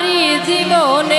নারী জীবনে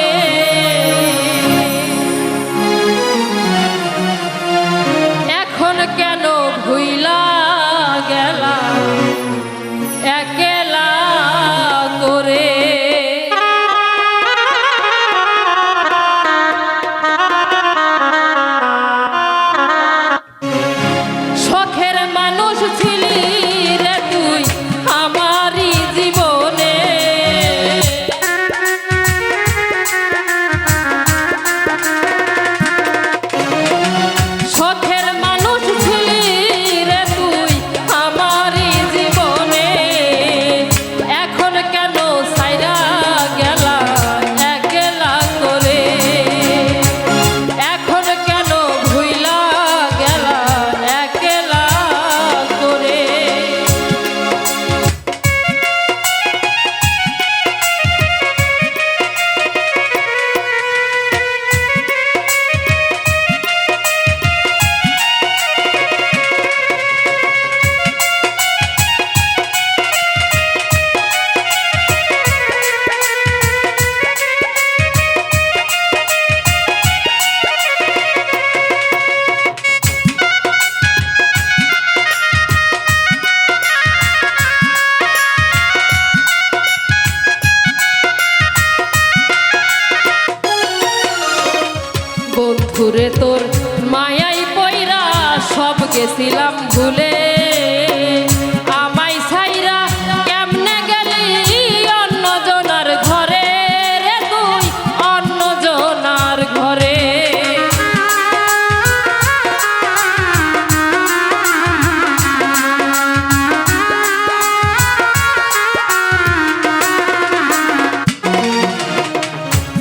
ঘরে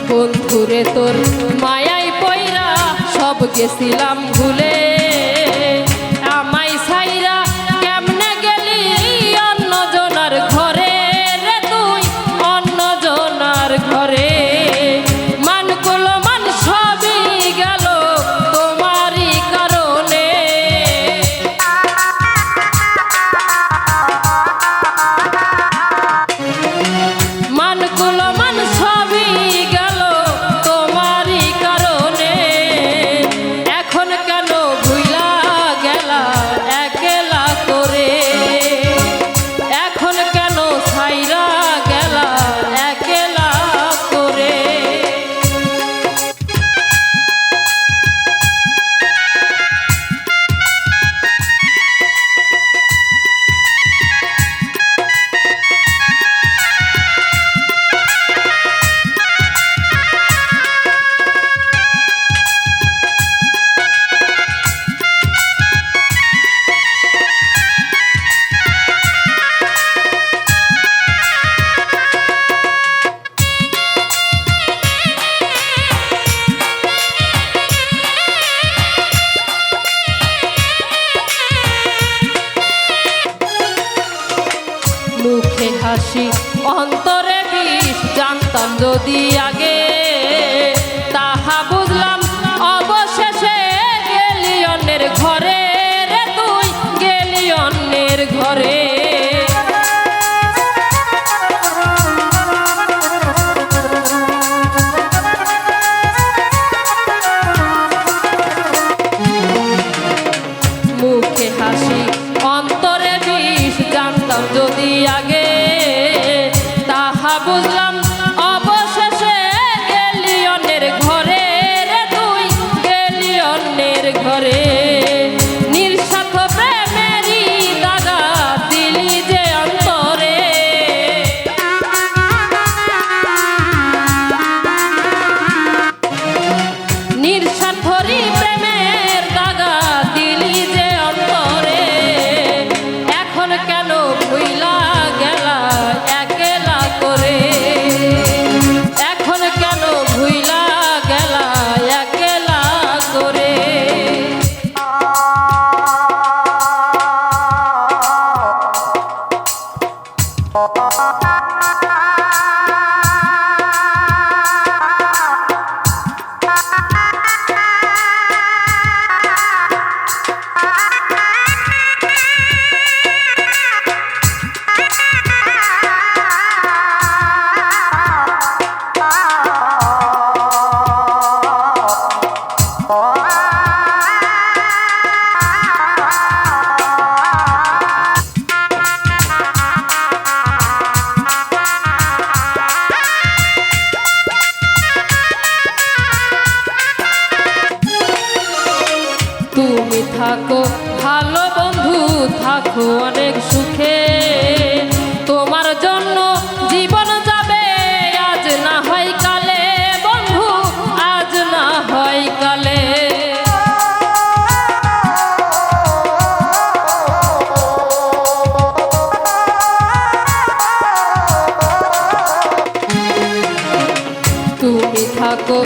বন্ধুরে তোর মায়াই পয়রা সব গেছিলাম ভুলে মুখে হাসি, অন্তরে বিষ। জানতাম যদি আগে তাহা বুঝলাম, অবশেষে গেলি অন্যের ঘরে রে তুই গেলি অন্যের ঘরে। মুখে হাসি জানতাম যদি আগে তুমি থাকো, ভালো বন্ধু থাকো অনেক সুখে। তোমার জন্য জীবন যাবে, আজ না হয় কালে। বন্ধু, আজ না হয় কালে। তুমি থাকো